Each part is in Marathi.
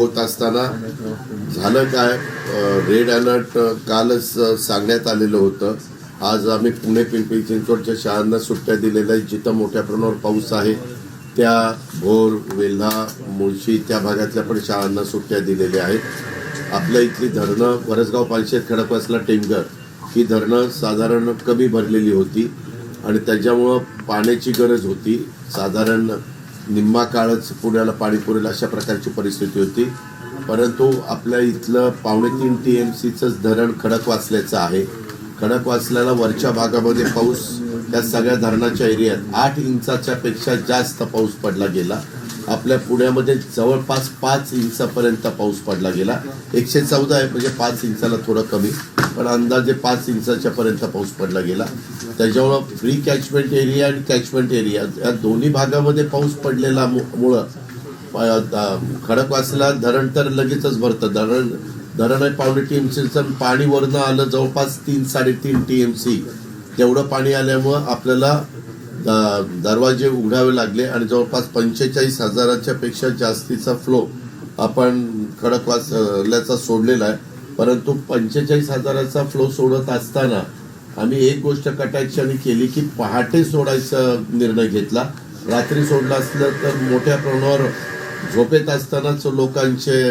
होत असताना झालं काय? रेड अलर्ट कालच सांगण्यात आलेलं होतं. आज आम्ही पुणे पिंपरी चिंचवडच्या शाळांना सुट्ट्या दिलेल्या आहेत. जिथं मोठ्या प्रमाणावर पाऊस आहे त्या भोर वेल्हा मुळशी त्या भागातल्या पण शाळांना सुट्ट्या दिलेल्या आहेत. आपल्या इथली धरणं वरसगाव पालशेत खडकवासला टेमघर ही धरणं साधारण कमी भरलेली होती. आणि त्याच्यामुळं पाण्याची गरज होती. साधारण निम्मा काळच पुण्याला पाणी पुरेल अशा प्रकारची परिस्थिती होती. परंतु आपल्या इथलं पावणे तीन टी एम सीचंच धरण खडक वाचल्याचं आहे. खडक वाचल्याला वरच्या भागामध्ये पाऊस त्या सगळ्या धरणाच्या एरियात आठ इंचाच्या पेक्षा जास्त पाऊस पडला गेला. आपल्या पुण्यामध्ये जवळपास पाच इंचापर्यंत पाऊस पडला गेला. एकशे चौदा आहे म्हणजे पाच इंचाला थोडं कमी. पण अंदाजे पाच इंचाच्या पर्यंत पाऊस पडला गेला. त्याच्यामुळं फ्री कॅचमेंट एरिया आणि कॅचमेंट एरिया या दोन्ही भागामध्ये पाऊस पडलेला मु- मुळं खडकवासला धरण तर लगेचच भरतं. धरण धरण आहे पावणे टी एम सीचं पाणी वरनं आलं जवळपास तीन साडेतीन टी एम सी तेवढं पाणी आल्यामुळं आपल्याला दरवाजे उघडावे लागले आणि जवळपास पंचेचाळीस हजाराच्या पेक्षा जास्तीचा फ्लो आपण खडकवासल्याचा सोडलेला आहे. परंतु पंचेचाळीस हजाराचा फ्लो सोडत असताना आम्ही एक गोष्ट कटाक्षाने केली की पहाटे सोडायचा निर्णय घेतला. रात्री सोडलं असलं तर मोठ्या प्रमाणावर झोपेत असतानाच लोकांचे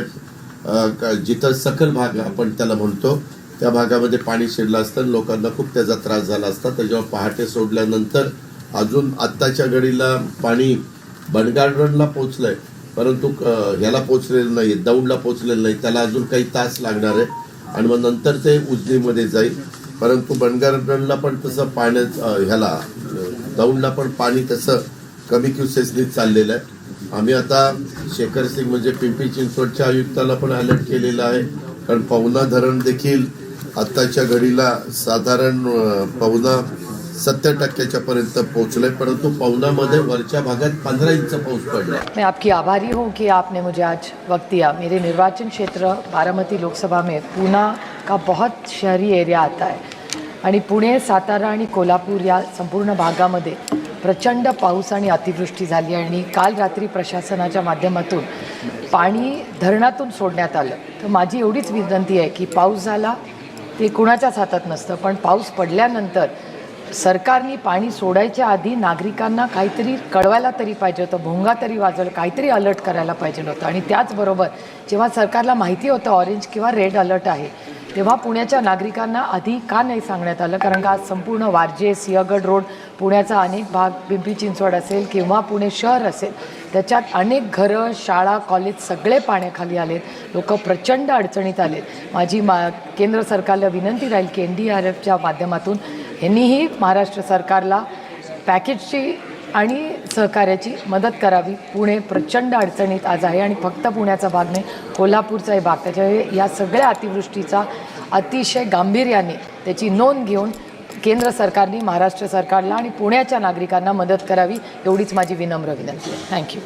जिथं सखल भाग आपण त्याला म्हणतो त्या भागामध्ये पाणी शिरलं असतं आणि लोकांना खूप त्याचा त्रास झाला असता. त्याच्यावर पहाटे सोडल्यानंतर अजून आत्ताच्या घडीला पाणी बनगार्डनला आहे परंतु ह्याला पोचलेलं नाही दौंडला पोचलेलं नाही त्याला अजून काही तास लागणार आहे. आणि मग नंतर ते उजनीमध्ये जाईल. परंतु बनगार्डनला पण तसं पाण्यात ह्याला दौडला दौंडला पण पाणी तसं कमी क्युसेसनी चाललेलं आहे. आम्ही आता शेखर सिंग म्हणजे पिंपरी चिंचवडच्या आयुक्ताला पण अलर्ट केलेला आहे. कारण पवना धरण देखील आत्ताच्या घडीला साधारण पवना सत्तर टक्क्याच्या पर्यंत पोहोचलंय परंतु पवनामध्ये वरच्या भागात पंधरा इंच पाऊस पडला. मैं आपकी आभारी हूँ कि आपने मुझे आज वक्त दिया। मेरे निर्वाचन क्षेत्र बारामती लोकसभा में पूना का बहुत शहरी एरिया आता है। आणि पुणे सातारा आणि कोल्हापूर या संपूर्ण भागामध्ये प्रचंड पाऊस आणि अतिवृष्टी झाली आणि काल रात्री प्रशासनाच्या माध्यमातून पाणी धरणातून सोडण्यात आलं. तर माझी एवढीच विनंती आहे की पाऊस झाला ते कुणाच्याच हातात नसतं पण पाऊस पडल्यानंतर सरकारने पाणी सोडायच्या आधी नागरिकांना काहीतरी कळवायला तरी पाहिजे होतं भोंगा तरी वाजवलं काहीतरी अलर्ट करायला पाहिजे होतं. आणि त्याचबरोबर जेव्हा सरकारला माहिती होतं ऑरेंज किंवा रेड अलर्ट आहे तेव्हा पुण्याच्या नागरिकांना आधी का नाही सांगण्यात आलं? कारण का आज संपूर्ण वारजे सिंहगड रोड पुण्याचा अनेक भाग पिंपरी चिंचवड असेल किंवा पुणे शहर असेल त्याच्यात अनेक घरं शाळा कॉलेज सगळे पाण्याखाली आलेत. लोक प्रचंड अडचणीत आलेत. माझी मा केंद्र सरकारला विनंती राहील की एन डी आर एफच्या माध्यमातून यांनीही महाराष्ट्र सरकारला पॅकेजची आणि सहकार्याची मदत करावी. पुणे प्रचंड अडचणीत आज आहे आणि फक्त पुण्याचा भाग नाही कोल्हापूरचाही भाग. त्याच्यामुळे या सगळ्या अतिवृष्टीचा अतिशय गांभीर्याने त्याची नोंद घेऊन केंद्र सरकारने महाराष्ट्र सरकारला आणि पुण्याच्या नागरिकांना मदत करावी एवढीच माझी विनम्र विनंती आहे. थँक्यू